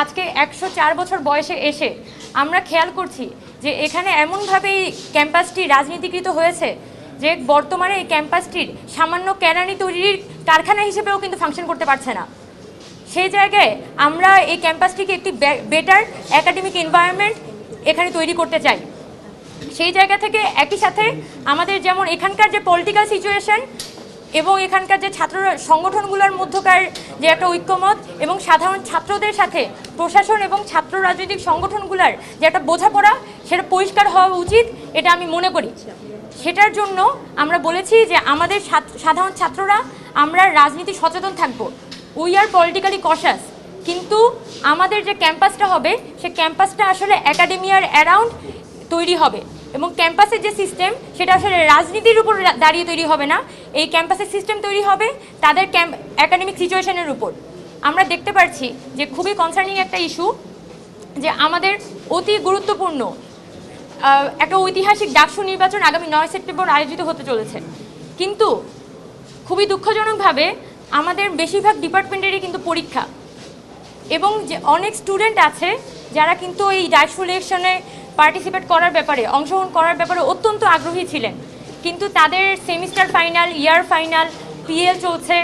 আজকে একশো চার বছর বয়সে এসে আমরা খেয়াল করছি যে এখানে এমনভাবে এই ক্যাম্পাসটি রাজনীতিকৃত হয়েছে যে বর্তমানে এই ক্যাম্পাসটির সামান্য কেরানি তৈরির কারখানা হিসেবেও কিন্তু ফাংশন করতে পারছে না। সেই জায়গায় আমরা এই ক্যাম্পাসটিকে একটি বেটার একাডেমিক এনভায়রনমেন্ট এখানে তৈরি করতে চাই। সেই জায়গা থেকে একই সাথে আমাদের যেমন এখানকার যে পলিটিক্যাল সিচুয়েশন এবং এখানকার যে ছাত্র সংগঠনগুলোর মধ্যকার যে একটা ঐক্যমত এবং সাধারণ ছাত্রদের সাথে প্রশাসন এবং ছাত্র রাজনৈতিক সংগঠনগুলোর যে একটা বোঝাপড়া, সেটা পরিষ্কার হওয়া উচিত, এটা আমি মনে করি। সেটার জন্য আমরা বলেছি যে আমাদের সাধারণ ছাত্ররা, আমরা রাজনীতি সচেতন থাকব। উই আর পলিটিক্যালি কশাস কিন্তু আমাদের যে ক্যাম্পাসটা হবে, সে ক্যাম্পাসটা আসলে একাডেমিয়ার অ্যারাউন্ড তৈরি হবে এবং ক্যাম্পাসের যে সিস্টেম সেটা আসলে রাজনীতির উপর দাঁড়িয়ে তৈরি হবে না। এই ক্যাম্পাসের সিস্টেম তৈরি হবে, তাদের ক্যাম্প অ্যাকাডেমিক সিচুয়েশনের উপর। আমরা দেখতে পাচ্ছি যে খুবই কনসার্নিং একটা ইস্যু যে আমাদের অতি গুরুত্বপূর্ণ একটা ঐতিহাসিক ডাকসু নির্বাচন আগামী নয় সেপ্টেম্বর আয়োজিত হতে চলেছে। কিন্তু খুবই দুঃখজনকভাবে আমাদের বেশিরভাগ ডিপার্টমেন্টেরই কিন্তু পরীক্ষা। এবং যে অনেক স্টুডেন্ট আছে যারা কিন্তু এই ডাকসু ইলেকশনে পার্টিসিপেট করার ব্যাপারে, অংশগ্রহণ করার ব্যাপারে অত্যন্ত আগ্রহী ছিলেন। কিন্তু তাদের semester final year final PL চলছে।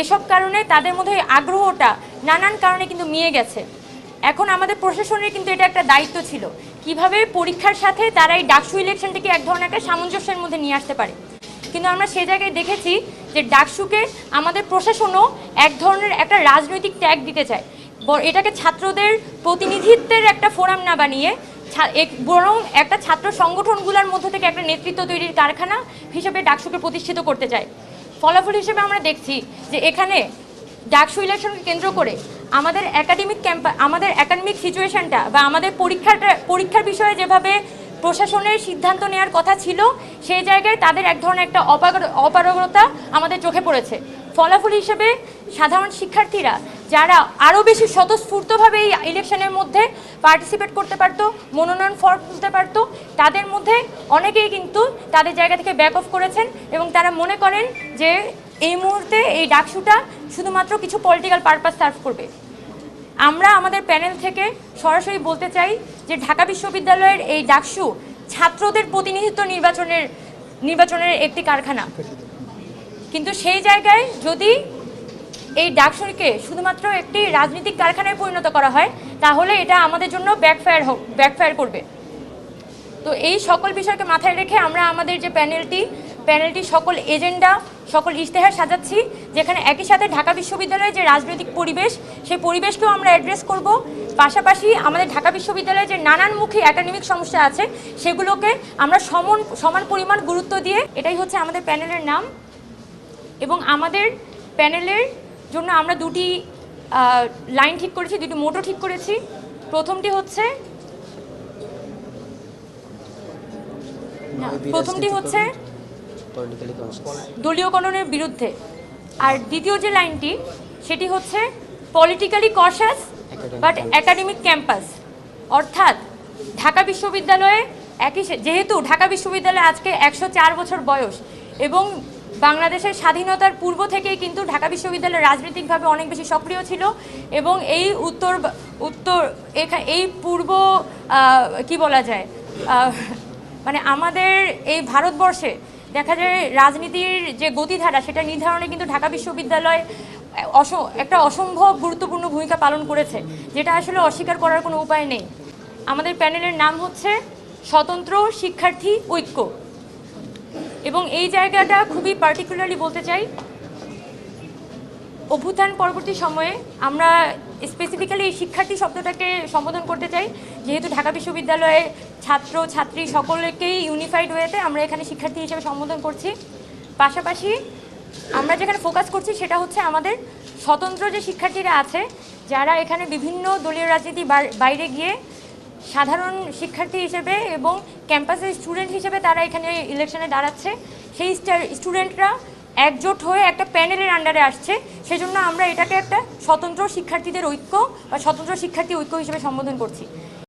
এসব কারণে তাদের মধ্যে আগ্রহটা নানান কারণে কিন্তু মিয়ে গেছে। এখন আমাদের প্রশাসনের কিন্তু এটা একটা দায়িত্ব ছিল। কীভাবে পরীক্ষার সাথে তারা এই ডাকসু ইলেকশনটিকে এক ধরনের একটা সামঞ্জস্যের মধ্যে নিয়ে আসতে পারে? কিন্তু আমরা সে জায়গায় দেখেছি যে ডাকসুকে আমাদের প্রশাসনও এক ধরনের একটা রাজনৈতিক ট্যাগ দিতে চায়। এটাকে ছাত্রদের প্রতিনিধিত্বের একটা ফোরাম না বানিয়ে বরং একটা ছাত্র সংগঠনগুলোর মধ্যে থেকে একটা নেতৃত্ব তৈরির কারখানা হিসেবে ডাকসুকে প্রতিষ্ঠিত করতে চায়। ফলাফল হিসেবে আমরা দেখছি যে এখানে ডাকসু ইলেকশনকে কেন্দ্র করে আমাদের একাডেমিক ক্যাম্পা আমাদের একাডেমিক সিচুয়েশানটা বা আমাদের পরীক্ষাটা পরীক্ষার বিষয়ে যেভাবে প্রশাসনের সিদ্ধান্ত নেওয়ার কথা ছিল, সেই জায়গায় তাদের এক ধরনের একটা অপারগ- অপারগতা আমাদের চোখে পড়েছে। ফলাফল হিসেবে সাধারণ শিক্ষার্থীরা, যারা আরও বেশি স্বতঃস্ফূর্তভাবে এই ইলেকশনের মধ্যে পার্টিসিপেট করতে পারতো, মনোনয়ন ফর্ম তুলতে পারত, তাদের মধ্যে অনেকেই কিন্তু তাদের জায়গা থেকে ব্যাক অফ করেছেন এবং তারা মনে করেন যে এই মুহূর্তে এই ডাকসুটা শুধুমাত্র কিছু পলিটিক্যাল পারপাস সার্ভ করবে। আমরা আমাদের প্যানেল থেকে সরাসরি বলতে চাই যে ঢাকা বিশ্ববিদ্যালয়ের এই ডাকসু ছাত্রদের প্রতিনিধিত্ব নির্বাচনের নির্বাচনের একটি কারখানা। কিন্তু সেই জায়গায় যদি এই ডাকসুকে শুধুমাত্র একটি রাজনৈতিক কারখানায় পরিণত করা হয়, তাহলে এটা আমাদের জন্য ব্যাকফায়ার হোক ব্যাকফায়ার করবে। তো এই সকল বিষয়কে মাথায় রেখে আমরা আমাদের যে প্যানেলটি প্যানেলটি সকল এজেন্ডা, সকল ইশতেহার সাজাচ্ছি, যেখানে একই সাথে ঢাকা বিশ্ববিদ্যালয়ের যে রাজনৈতিক পরিবেশ, সেই পরিবেশকেও আমরা অ্যাড্রেস করব। পাশাপাশি আমাদের ঢাকা বিশ্ববিদ্যালয়ে যে নানানমুখী একাডেমিক সমস্যা আছে, সেগুলোকে আমরা সমান সমান পরিমাণ গুরুত্ব দিয়ে, এটাই হচ্ছে আমাদের প্যানেলের নাম। এবং আমাদের প্যানেলের জন্য আমরা দুটি লাইন ঠিক করেছি দুটি মোটো ঠিক করেছি। প্রথমটি হচ্ছে প্রথমটি হচ্ছে দলীয়করণের বিরুদ্ধে। আর দ্বিতীয় যে লাইনটি সেটি হচ্ছে politically conscious but academic campus অর্থাৎ ঢাকা বিশ্ববিদ্যালয়ে একই যেহেতু ঢাকা বিশ্ববিদ্যালয়ে আজকে একশো চার বছর বয়স এবং বাংলাদেশের স্বাধীনতার পূর্ব থেকেই কিন্তু ঢাকা বিশ্ববিদ্যালয় রাজনৈতিকভাবে অনেক বেশি সক্রিয় ছিল এবং এই উত্তর উত্তর এখা- এই পূর্ব কি বলা যায় মানে আমাদের এই ভারতবর্ষে দেখা যায় রাজনীতির যে গতিধারা সেটা নির্ধারণে কিন্তু ঢাকা বিশ্ববিদ্যালয় অস একটা অসম্ভব গুরুত্বপূর্ণ ভূমিকা পালন করেছে, যেটা আসলে অস্বীকার করার কোনো উপায় নেই। আমাদের প্যানেলের নাম হচ্ছে স্বতন্ত্র শিক্ষার্থী ঐক্য। এবং এই জায়গাটা খুবই পার্টিকুলারলি বলতে চাই, অভ্যুত্থান পরবর্তী সময়ে আমরা স্পেসিফিক্যালি এই শিক্ষার্থী শব্দটাকে সম্বোধন করতে চাই। যেহেতু ঢাকা বিশ্ববিদ্যালয়ে ছাত্র, ছাত্রী সকলকেই ইউনিফাইড ওয়েতে আমরা এখানে শিক্ষার্থী হিসেবে সম্বোধন করছি। পাশাপাশি আমরা যেখানে ফোকাস করছি সেটা হচ্ছে আমাদের স্বতন্ত্র যে শিক্ষার্থীরা আছে, যারা এখানে বিভিন্ন দলীয় রাজনীতি বাইরে গিয়ে সাধারণ শিক্ষার্থী হিসেবে এবং ক্যাম্পাসের স্টুডেন্ট হিসেবে তারা এখানে ইলেকশনে দাঁড়াচ্ছে। সেই স্টুডেন্টরা একজোট হয়ে একটা প্যানেলের আন্ডারে আসছে। সেজন্য আমরা এটাকে একটা স্বতন্ত্র শিক্ষার্থীদের ঐক্য বা স্বতন্ত্র শিক্ষার্থী ঐক্য হিসেবে সম্বোধন করছি।